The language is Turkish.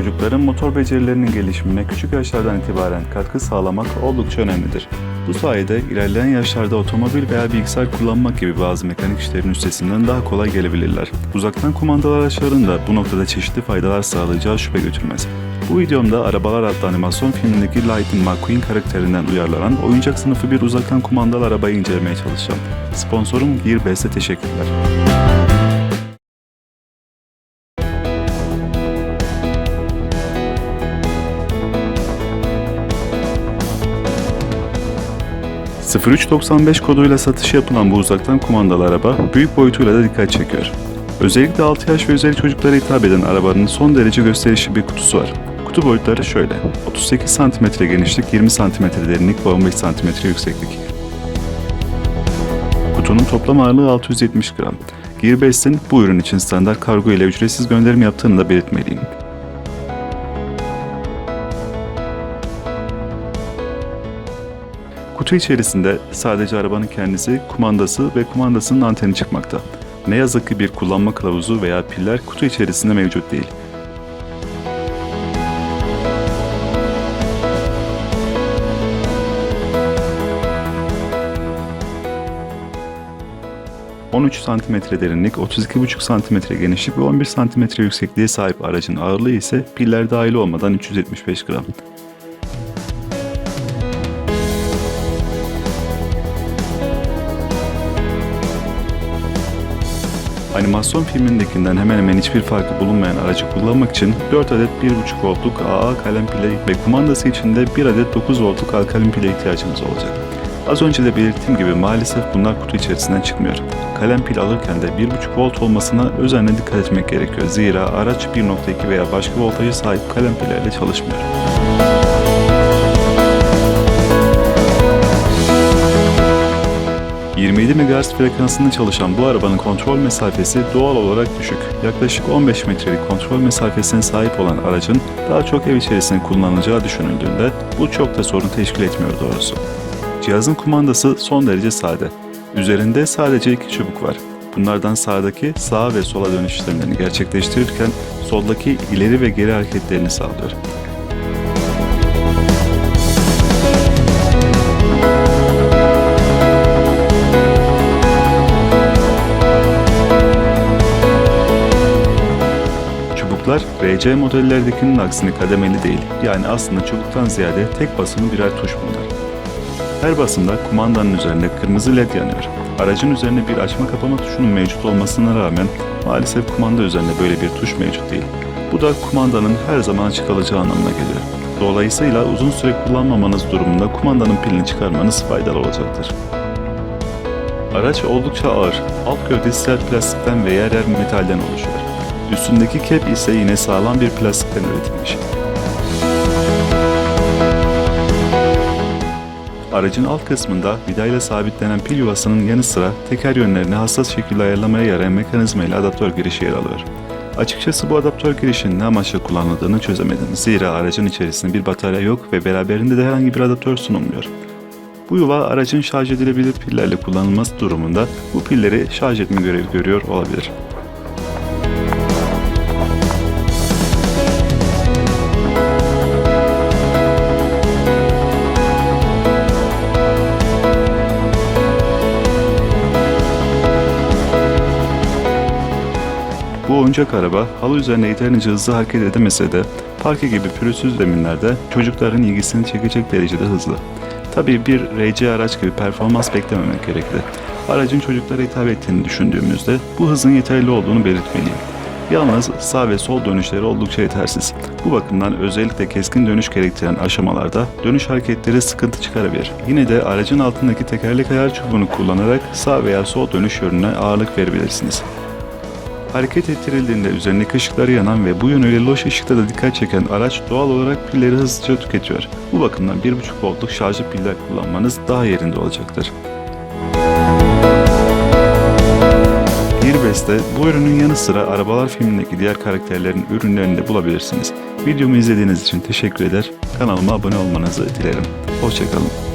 Çocukların motor becerilerinin gelişimine küçük yaşlardan itibaren katkı sağlamak oldukça önemlidir. Bu sayede ilerleyen yaşlarda otomobil veya bilgisayar kullanmak gibi bazı mekanik işlerin üstesinden daha kolay gelebilirler. Uzaktan kumandalı araçların da bu noktada çeşitli faydalar sağlayacağı şüphe götürmez. Bu videomda Arabalar adlı animasyon filmindeki Lightning McQueen karakterinden uyarlanan oyuncak sınıfı bir uzaktan kumandalı arabayı incelemeye çalışacağım. Sponsorum Gearbest'e teşekkürler. ...0395 koduyla satış yapılan bu uzaktan kumandalı araba büyük boyutuyla da dikkat çekiyor. Özellikle 6 yaş ve üzeri çocuklara hitap eden arabanın son derece gösterişli bir kutusu var. Kutu boyutları şöyle. 38 cm genişlik, 20 cm derinlik ve 15 cm yükseklik. Kutunun toplam ağırlığı 670 gram. Gearbest'in bu ürün için standart kargo ile ücretsiz gönderim yaptığını da belirtmeliyim. Kutu içerisinde sadece arabanın kendisi, kumandası ve kumandasının anteni çıkmakta. Ne yazık ki bir kullanma kılavuzu veya piller kutu içerisinde mevcut değil. ...13 cm derinlik, 32,5 cm genişlik ve 11 cm yüksekliğe sahip aracın ağırlığı ise piller dahil olmadan 375 gram. Animasyon filmindekinden hemen hemen hiçbir farkı bulunmayan aracı kullanmak için 4 adet 1.5 voltluk AA kalem pile ve kumandası için de 1 adet 9 voltluk alkalin pile ihtiyacımız olacak. Az önce de belirttiğim gibi maalesef bunlar kutu içerisinden çıkmıyor. Kalem pil alırken de 1.5 volt olmasına özenle dikkat etmek gerekiyor. Zira araç 1.2 veya başka voltaja sahip kalem pillerle çalışmıyor. 27 MHz frekansında çalışan bu arabanın kontrol mesafesi doğal olarak düşük. Yaklaşık 15 metrelik kontrol mesafesine sahip olan aracın daha çok ev içerisinde kullanılacağı düşünüldüğünde bu çok da sorun teşkil etmiyor doğrusu. Cihazın kumandası son derece sade. Üzerinde sadece iki çubuk var. Bunlardan sağdaki sağa ve sola dönüş işlemlerini gerçekleştirirken soldaki ileri ve geri hareketlerini sağlıyor. Çubuklar RC modellerdekinin aksine kademeli değil. Yani aslında çubuktan ziyade tek basımlı birer tuş bunlar. Her basımda kumandanın üzerinde kırmızı led yanıyor. Aracın üzerinde bir açma kapama tuşunun mevcut olmasına rağmen maalesef kumanda üzerinde böyle bir tuş mevcut değil. Bu da kumandanın her zaman açık kalacağı anlamına geliyor. Dolayısıyla uzun süre kullanmamanız durumunda kumandanın pilini çıkarmanız faydalı olacaktır. Araç oldukça ağır. Alt gövdesi sert plastikten ve yer yer metalden oluşuyor. Üstündeki kep ise yine sağlam bir plastikten üretilmiş. Aracın alt kısmında vidayla sabitlenen pil yuvasının yanı sıra teker yönlerini hassas şekilde ayarlamaya yarayan mekanizma ile adaptör girişi yer alıyor. Açıkçası bu adaptör girişinin ne amaçla kullanıldığını çözemedim. Zira aracın içerisinde bir batarya yok ve beraberinde de herhangi bir adaptör sunulmuyor. Bu yuva aracın şarj edilebilir pillerle kullanılması durumunda bu pilleri şarj etme görevi görüyor olabilir. Oyuncak araba halı üzerine yeterince hızlı hareket edemese de parke gibi pürüzsüz zeminlerde çocukların ilgisini çekecek derecede hızlı. Tabii bir RC araç gibi performans beklememek gerekli. Aracın çocuklara hitap ettiğini düşündüğümüzde bu hızın yeterli olduğunu belirtmeliyim. Yalnız sağ ve sol dönüşleri oldukça yetersiz. Bu bakımdan özellikle keskin dönüş gerektiren aşamalarda dönüş hareketleri sıkıntı çıkarabilir. Yine de aracın altındaki tekerlek ayar çubuğunu kullanarak sağ veya sol dönüş yönüne ağırlık verebilirsiniz. Hareket ettirildiğinde üzerindeki ışıkları yanan ve bu yönüyle loş ışıkta da dikkat çeken araç doğal olarak pilleri hızlıca tüketiyor. Bu bakımdan 1.5 voltluk şarjlı piller kullanmanız daha yerinde olacaktır. Gearbest'te bu ürünün yanı sıra Arabalar filmindeki diğer karakterlerin ürünlerini de bulabilirsiniz. Videomu izlediğiniz için teşekkür eder, kanalıma abone olmanızı dilerim. Hoşçakalın.